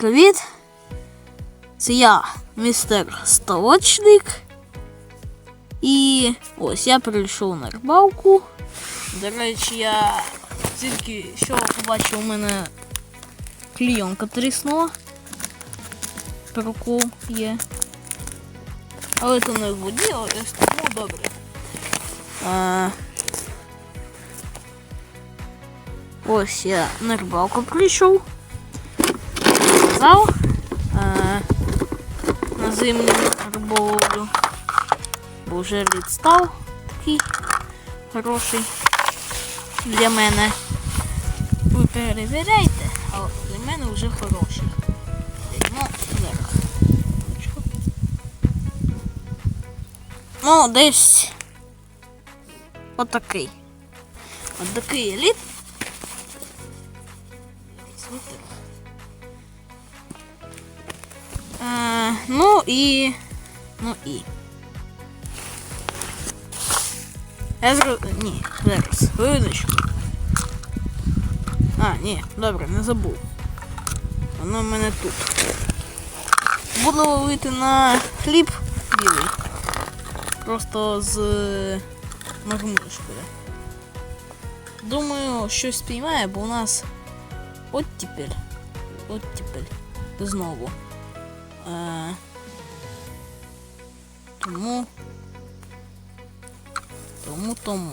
привіт! Це я, містер Столочник. І ось я прийшов на рибалку. До речі, я тільки що побачив у мене клійонка тріснула. Прокол є. Але це не в воді, але ось тому добре. А, ось я на рибалку прийшов. Сказав. А, на зимню риболовлю. Бо вже лід став такий хороший для мене. Ви перевіряйте, а для мене вже хороший. Ну, десь отакий. От такий еліт. Е, ну і. Ну і. Я зро... Ні, зараз. Хвилиночку. А, ні, добре, не забув. Воно в мене тут. Буду ловити на хліб білий. Просто з нагрузкою. Думаю, щось спіймає, бо у нас оттепель. Оттепель. Знову. Тому. Тому тому.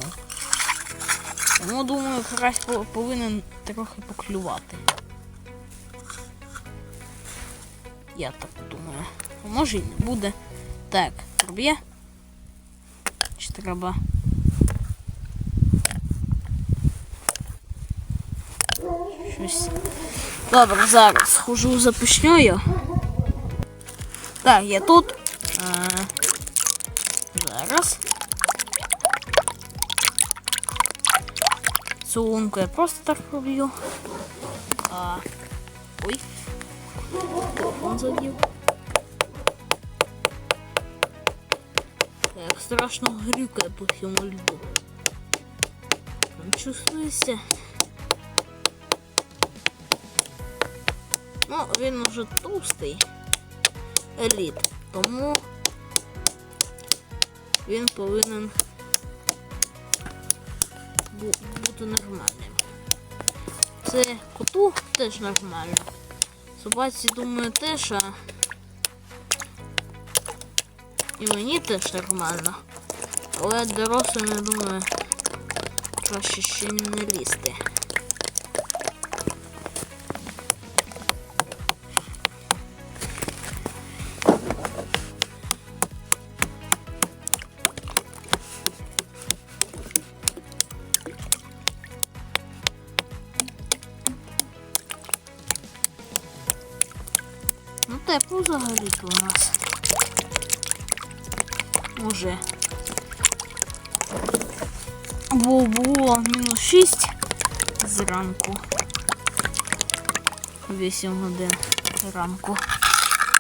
Тому думаю, карась повинен трохи поклювати. Я так думаю. Може і не буде. Так, проб'є. Чи треба? Щось. Добре, зараз схожу запишньою. Так, я тут. А, зараз. Цю я просто так проб'ю. А, ой. Телефон задів. Так, страшно грюкає по всьому льду. Там. Ну, він уже товстий еліт, тому він повинен бути нормальним. Це коту теж нормально. Собаці, думаю, теж, а і мені теж нормально. Але дорослим, я думаю, краще ще не лізти. Тепло взагалі-то у нас. Уже. Було мінус 6 зранку. 8 годин ранку.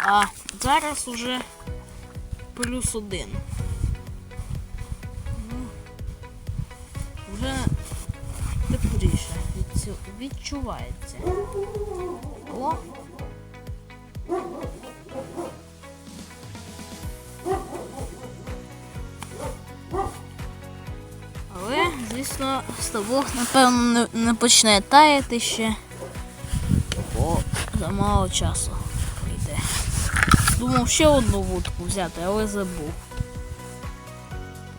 А зараз уже плюс один. Ну, вже тепліше відчу- відчувається. Звісно, ставок, напевно, не, не почне таяти ще, бо замало часу прийде. Думав ще одну вудку взяти, але забув.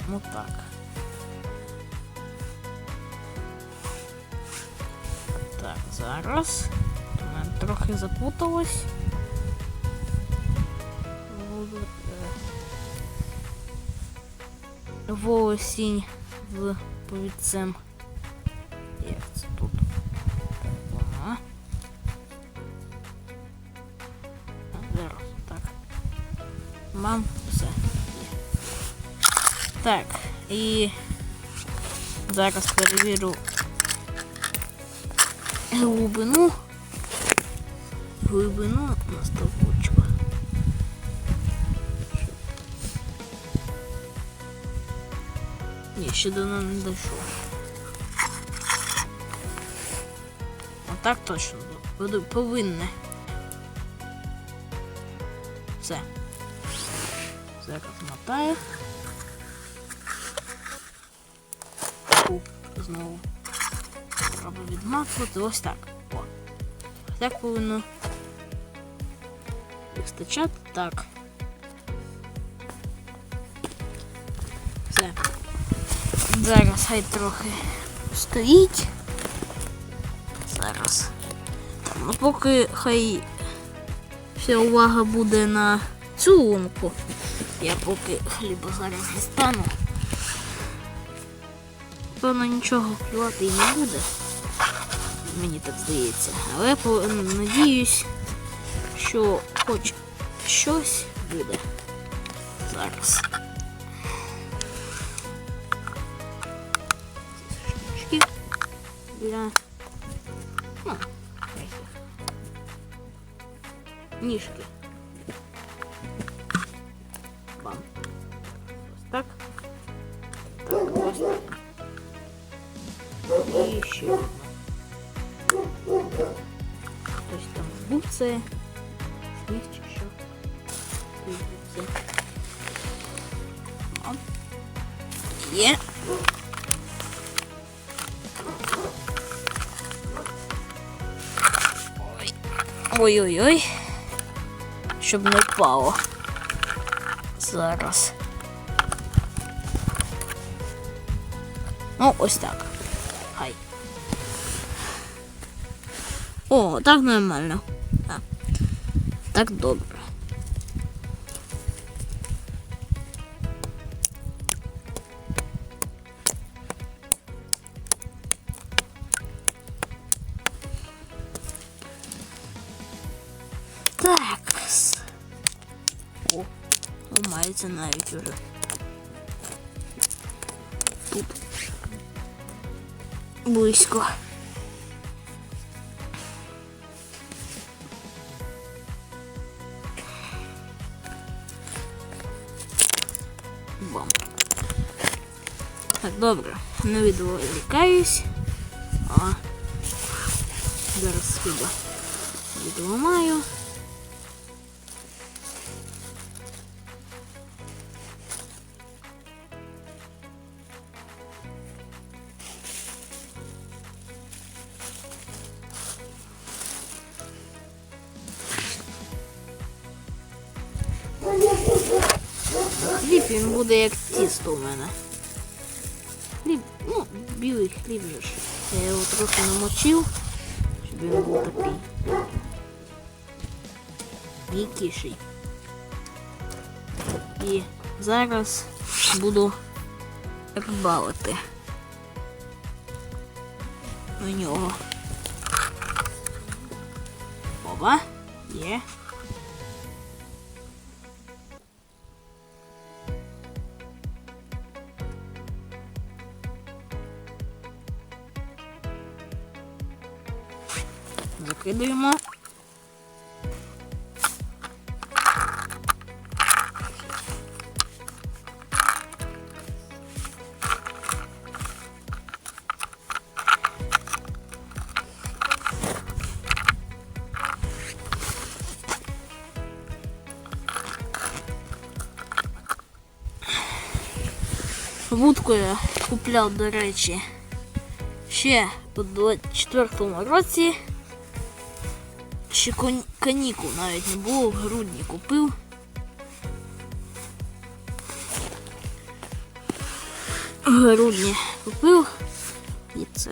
Ну так. Так, зараз. У мене трохи запуталось. Е, волосінь з повідцем. Як це тут? Ага. А, зараз так. Мам, все. Є. Так, і зараз перевірю глибину. Глибину на Ще до нас не дійшов. Отак точно буде повинне. Все. Зараз мотає. Фу, знову. Треба відматувати ось так. О. Ось так повинно вистачати. Так. Все. Зараз хай трохи стоїть. Зараз. Ну, поки хай вся увага буде на цю лунку. Я поки хліба зараз дістану. Певно, нічого клювати і не буде. Мені так здається. Але надіюсь, що хоч щось буде. Зараз. для ну, этих. ніжки. Бам. Ось так. Так, ось так. І ще одна. Хтось там буцає. Ой-ой-ой. Щоб не впало. Зараз. Ну, ось так. Хай. О, так нормально. А. Так добре. О, ламається навіть уже. Тут. Близько. Бом. Так, добре. Не відволікаюсь. А. Зараз хіба відламаю. Він буде як тісто у мене. Хліб, ну, білий хліб же ж. Я його трохи намочив, щоб він був такий. М'якіший. І зараз буду рибалити на нього. Оба, є. Закидуємо. Вудку я купляв, до речі, ще у 24-му році. Ще канікул навіть не було, в грудні купив. Грудні купив і це.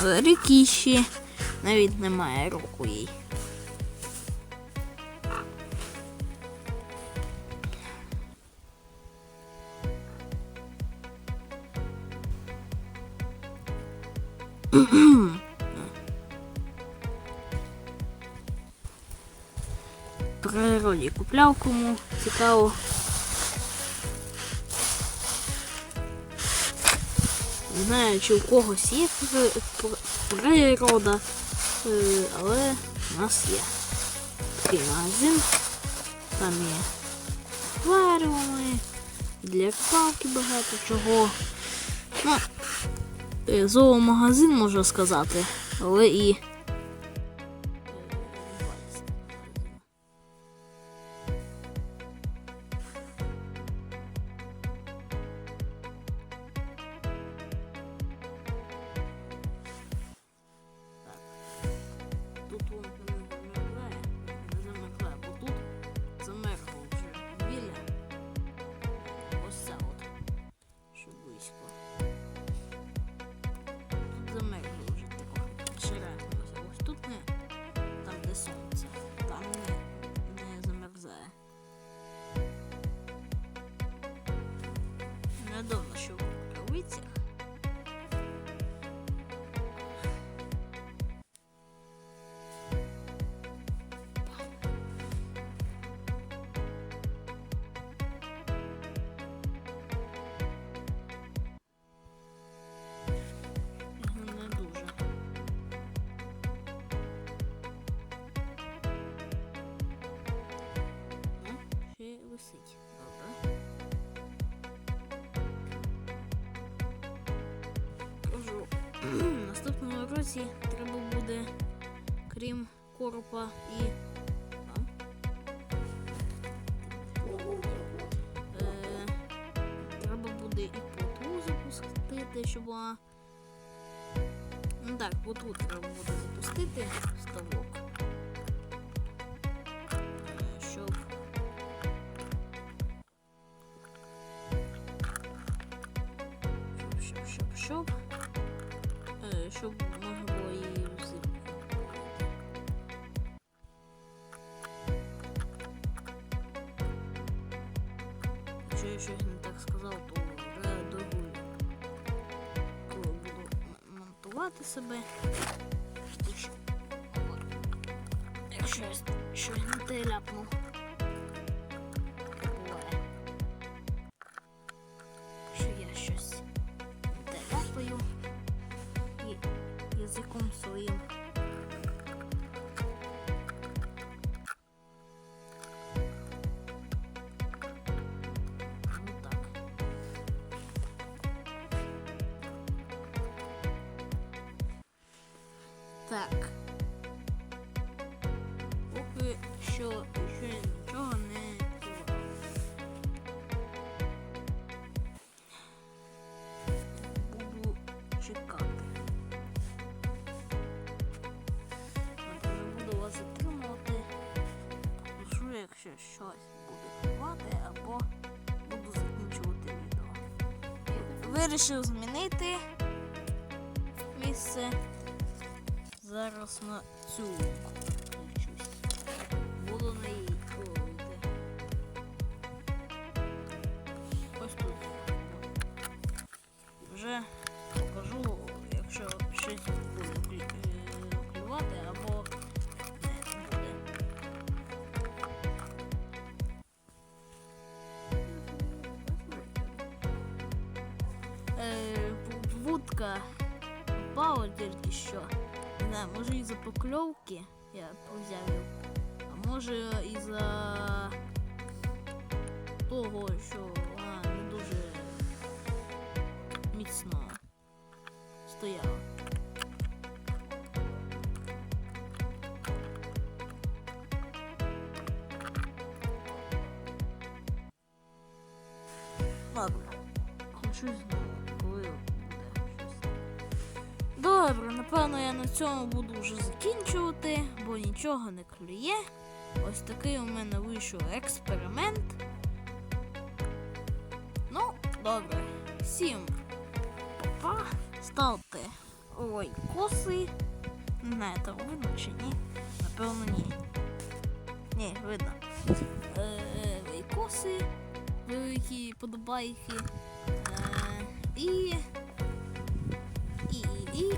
Але ріки ще навіть немає року їй. Купляв кому цікаво. Не знаю, чи у когось є при- при- природа, е, але у нас є такий магазин. Там є акваріуми, для рибалки багато чого. Ну, е, зоомагазин можна сказати, але і Недавно що в рукавицях. Ну, висить. Році треба буде, крім коропа і. Е, треба буде і плотву запустити, щоб вона. Ну так, плотву треба буде запустити ставок. Щоб. Щоб, щоб, щоб, щоб. Е, щоб Якщо я щось не так сказав, то вже дорогую. Коли буду монтувати себе. Якщо я щось не те ляпнув. Так. Поки що ще нічого не. Буду чекати. Не буду вас затримувати. Пишу, якщо щось буде ховати, або буду закінчувати відео. Вирішив змінити місце. Зараз на цю включусь. Буду на її ловити. Ось тут. Вже покажу, якщо щось буде клі- е, клювати або не буде. Е, вудка попала тільки що. Не може із-за покльовки я її. А може із-за того, що вона не дуже міцно стояла. Ладно, включусь знову, Добре, напевно, я на цьому буду вже закінчувати, бо нічого не клює. Ось такий у мене вийшов експеримент. Ну, добре. Всім па ставте лайкоси. Не знаю, там видно чи ні. Напевно, ні. Ні, видно. Е, лайкоси, великі подобайки. Е, і і, і, і е,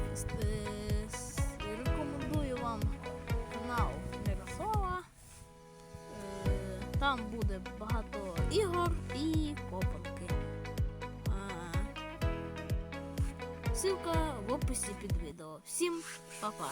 рекомендую вам канал Мирослава. Е, Там буде багато ігор і копанки. Ссылка в описі під відео. Всім па-па!